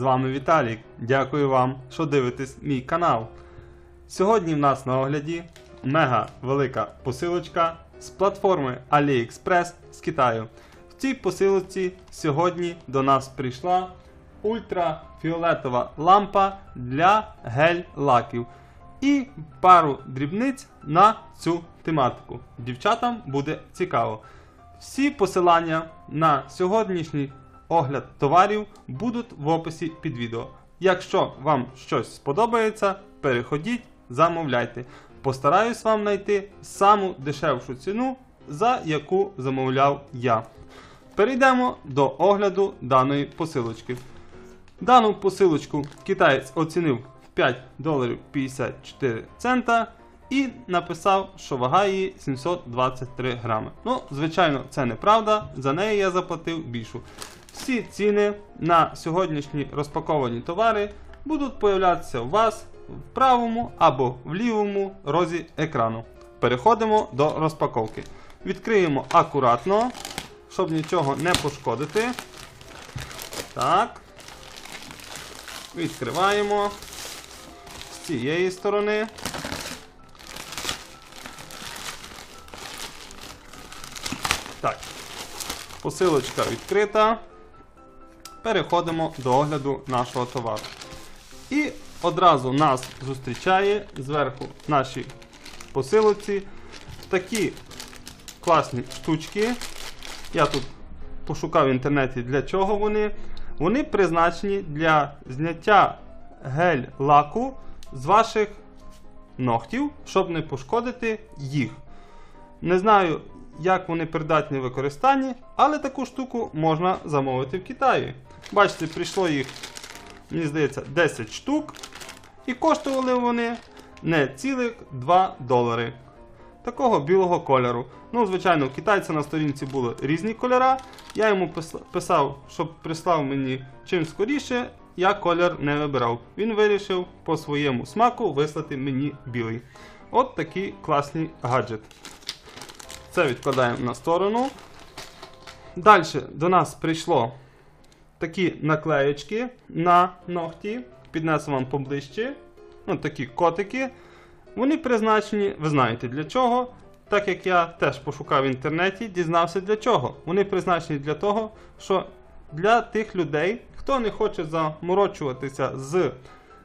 З вами Віталік. Дякую вам, що дивитесь мій канал. Сьогодні в нас на огляді мега велика посилочка з платформи AliExpress з Китаю. В цій посилочці сьогодні до нас прийшла ультрафіолетова лампа для гель-лаків і пару дрібниць на цю тематику. Дівчатам буде цікаво. Всі посилання на сьогоднішній огляд товарів будуть в описі під відео. Якщо вам щось сподобається, переходіть, замовляйте. Постараюсь вам знайти саму дешевшу ціну, за яку замовляв я. Перейдемо до огляду даної посилочки. Дану посилочку китаєць оцінив в 5 доларів 54 цента і написав, що вага її 723 грами. Ну, звичайно, це неправда. За неї я заплатив більшу. Всі ціни на сьогоднішні розпаковані товари будуть появлятися у вас в правому або в лівому розі екрану. Переходимо до розпаковки. Відкриємо акуратно, щоб нічого не пошкодити. Так. Відкриваємо з цієї сторони. Так. Посилочка відкрита. Переходимо до огляду нашого товару. І одразу нас зустрічає зверху наші посилочці такі класні штучки. Я тут пошукав в інтернеті для чого вони. Вони призначені для зняття гель-лаку з ваших ногтів, щоб не пошкодити їх. Не знаю, як вони придатні в використанні, але таку штуку можна замовити в Китаї. Бачите, прийшло їх, мені здається, 10 штук. І коштували вони не цілих 2 долари. Такого білого кольору. Ну, звичайно, у китайця на сторінці були різні кольора. Я йому писав, щоб прислав мені чим скоріше. Я колір не вибирав. Він вирішив по своєму смаку вислати мені білий. От такий класний гаджет. Це відкладаємо на сторону. Далі до нас прийшло такі наклеєчки на ногті. Піднесу вам поближче. Ну, такі котики. Вони призначені, ви знаєте для чого. Так як я теж пошукав в інтернеті, дізнався для чого. Вони призначені для того, що для тих людей, хто не хоче заморочуватися з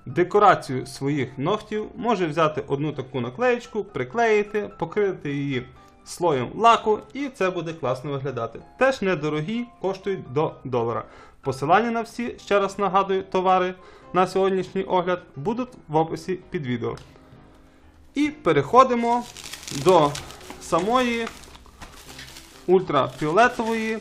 декорацією своїх ногтів, може взяти одну таку наклеєчку, приклеїти, покрити її слоєм лаку, і це буде класно виглядати. Теж недорогі, коштують до долара. Посилання на всі, ще раз нагадую, товари на сьогоднішній огляд будуть в описі під відео. І переходимо до самої ультрафіолетової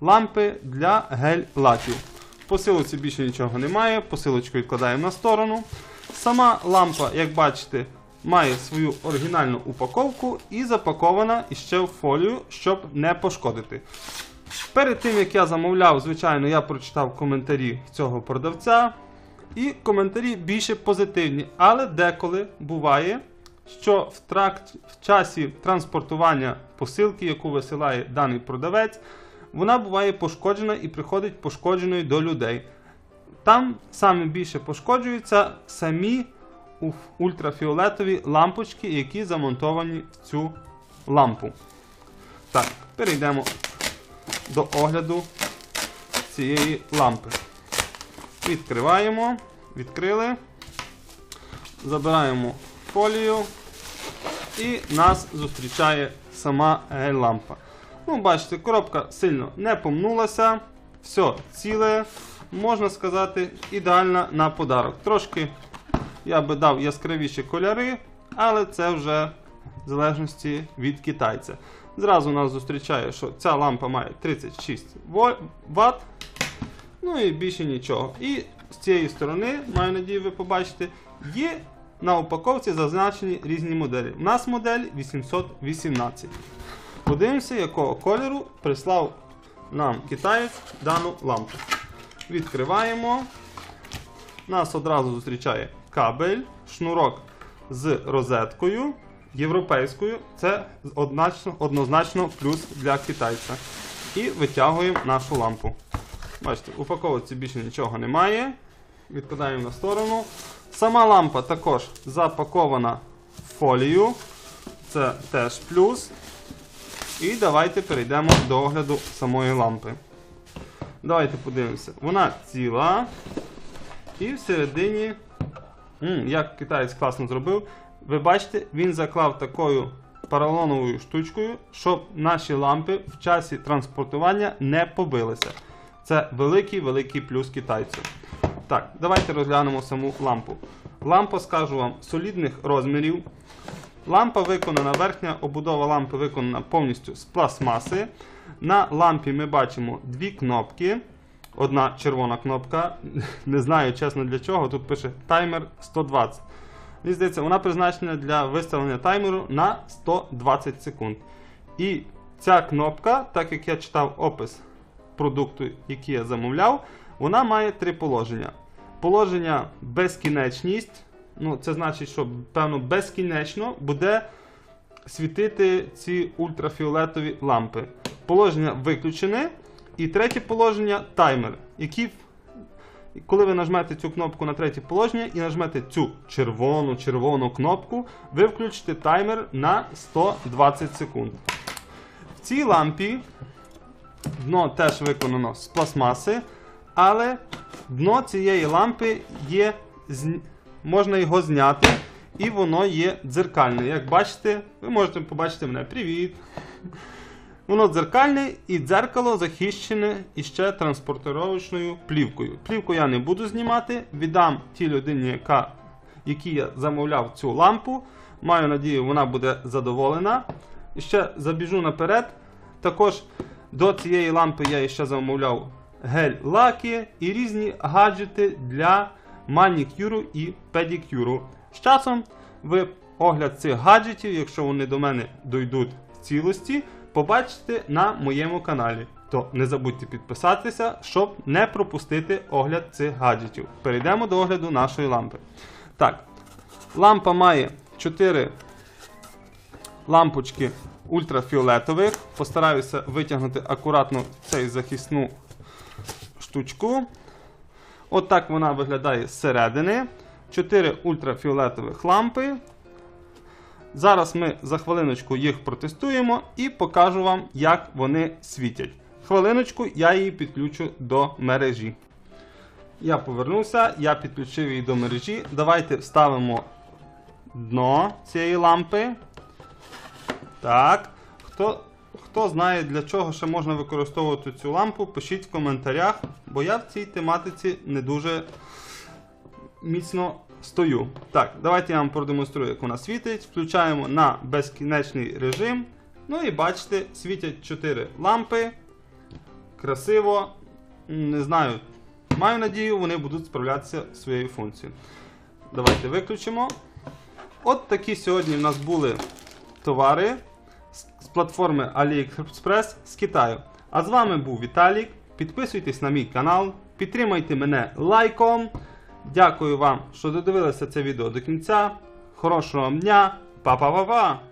лампи для гель-лаків. В посилці більше нічого немає, посилочку відкладаємо на сторону. Сама лампа, як бачите, має свою оригінальну упаковку і запакована іще в фолію, щоб не пошкодити. Перед тим як я замовляв, звичайно, я прочитав коментарі цього продавця. І коментарі більше позитивні, але деколи буває, що в, тракт, в часі транспортування посилки, яку висилає даний продавець, вона буває пошкоджена і приходить пошкодженою до людей. Там саме більше пошкоджуються самі ультрафіолетові лампочки, які замонтовані в цю лампу. Так, перейдемо до огляду цієї лампи. Відкриваємо, відкрили, забираємо фолію і нас зустрічає сама гель-лампа. Ну, бачите, коробка сильно не помнулася, все ціле, можна сказати, ідеальна на подарок. Трошки я би дав яскравіші кольори, але це вже в залежності від китайця. Зразу нас зустрічає, що ця лампа має 36 Вт. Ну і більше нічого. І з цієї сторони, маю надію, ви побачите, є на упаковці зазначені різні моделі. У нас модель 818. Подивимося, якого кольору прислав нам китаєць дану лампу. Відкриваємо. Нас одразу зустрічає кабель, шнурок з розеткою європейською. Це однозначно, однозначно плюс для китайця. І витягуємо нашу лампу. Бачите, у упаковці більше нічого немає. Відкладаємо на сторону. Сама лампа також запакована в фолію. Це теж плюс. І давайте перейдемо до огляду самої лампи. Давайте подивимося. Вона ціла. І всередині, як китаєць класно зробив, ви бачите, він заклав такою поролоновою штучкою, щоб наші лампи в часі транспортування не побилися. Це великий-великий плюс китайцю. Так, давайте розглянемо саму лампу. Лампа, скажу вам, солідних розмірів. Лампа виконана, верхня обудова лампи виконана повністю з пластмаси. На лампі ми бачимо дві кнопки. Одна червона кнопка. Не знаю, чесно для чого. Тут пише таймер 120. Мені здається, вона призначена для виставлення таймеру на 120 секунд. І ця кнопка, так як я читав опис продукту, який я замовляв, вона має три положення. Положення безкінечність. Ну, це значить, що певно безкінечно буде світити ці ультрафіолетові лампи. Положення виключене. І третє положення таймер, який, коли ви нажмете цю кнопку на третє положення і нажмете цю червону червону кнопку, ви включите таймер на 120 секунд. В цій лампі дно теж виконано з пластмаси, але дно цієї лампи є, можна його зняти, і воно є дзеркальне. Як бачите, ви можете побачити мене. Привіт! Воно дзеркальне і дзеркало захищене іще транспортировочною плівкою. Плівку я не буду знімати, віддам тій людині, яка, якій я замовляв цю лампу. Маю надію, вона буде задоволена. Ще забіжу наперед. Також до цієї лампи я ще замовляв гель-лаки і різні гаджети для манікюру і педикюру. З часом ви огляд цих гаджетів, якщо вони до мене дойдуть в цілості, побачите на моєму каналі. То не забудьте підписатися, щоб не пропустити огляд цих гаджетів. Перейдемо до огляду нашої лампи. Так, лампа має 4 лампочки ультрафіолетових. Постараюся витягнути акуратно цей захисну штучку. От вона виглядає зсередини. 4 ультрафіолетових лампи. Зараз ми за хвилиночку їх протестуємо і покажу вам, як вони світять. Хвилиночку я її підключу до мережі. Я повернувся, я підключив її до мережі. Давайте вставимо дно цієї лампи. Так. Хто, хто знає, для чого ще можна використовувати цю лампу, пишіть в коментарях, бо я в цій тематиці не дуже міцно стою. Так, давайте я вам продемонструю, як вона світить. Включаємо на безкінечний режим. Ну і бачите, світять 4 лампи. Красиво. Не знаю. Маю надію, вони будуть справлятися своєю функцією. Давайте виключимо. От такі сьогодні в нас були товари з платформи AliExpress з Китаю. А з вами був Віталік. Підписуйтесь на мій канал, підтримайте мене лайком. Дякую вам, що додивилися це відео до кінця. Хорошого вам дня. Па-па-па-па!